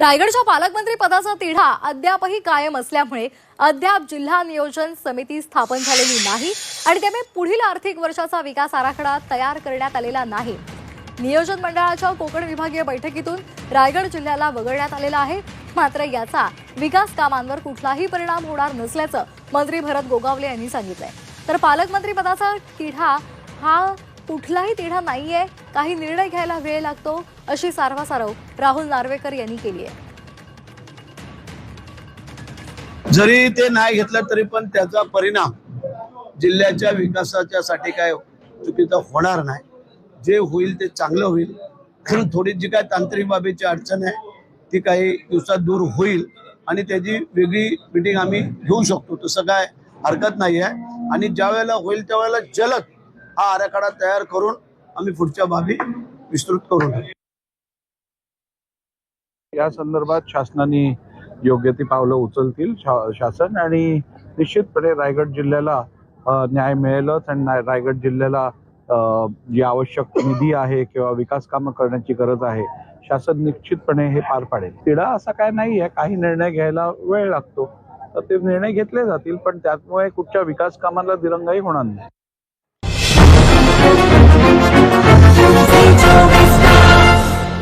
रायगडच्या पालकमंत्री पदाचा तिढा अद्यापही कायम असल्यामुळे अद्याप जिल्हा नियोजन समिती स्थापन झालेली नाही आणि त्यामुळे पुढील आर्थिक वर्षाचा विकास आराखडा तयार करण्यात आलेला नाही. नियोजन मंडळाच्या कोकण विभागीय बैठकीतून रायगड जिल्ह्याला वगळण्यात आलेला आहे. मात्र याचा विकास कामांवर कुठलाही परिणाम होणार नसल्याचं मंत्री भरत गोगावले यांनी सांगितलंय. तर पालकमंत्री पदाचा तिढा हा कुठलाही तिढा नाहीये काही निर्णय घ्यायला वेळ लागतो अशी सारवासारव राहुल नार्वेकर यांनी केली आहे. जरी ते नाही घेतलं तरी पण त्याचा परिणाम जिल्ह्याच्या विकासाच्या साठी काय चुकीचा होणार नाही. जे होईल ते चांगलं होईल. थोडी जी काय तांत्रिक बाबीची अडचण आहे ती काही दिवसात दूर होईल आणि त्याची वेगळी मिटिंग आम्ही घेऊ शकतो. तसं काय हरकत नाही आहे आणि ज्या वेळेला होईल त्यावेळेला जलद हा आराखडा तयार करून आम्ही पुढच्या बाबी विस्तृत करून या संदर्भात शासनाने योग्य ती पावलं उचलतील शा- शासन आणि निश्चितपणे रायगड जिल्ह्याला न्याय मिळेलच आणि रायगड जिल्ह्याला जी आवश्यक निधी आहे किंवा विकास कामं करण्याची गरज आहे शासन निश्चितपणे हे पार पाडेल. तिढा असा काय नाही आहे काही निर्णय घ्यायला वेळ लागतो. तर ते निर्णय घेतले जातील पण त्यामुळे कुठच्या विकास कामाला दिरंगाई होणार नाही.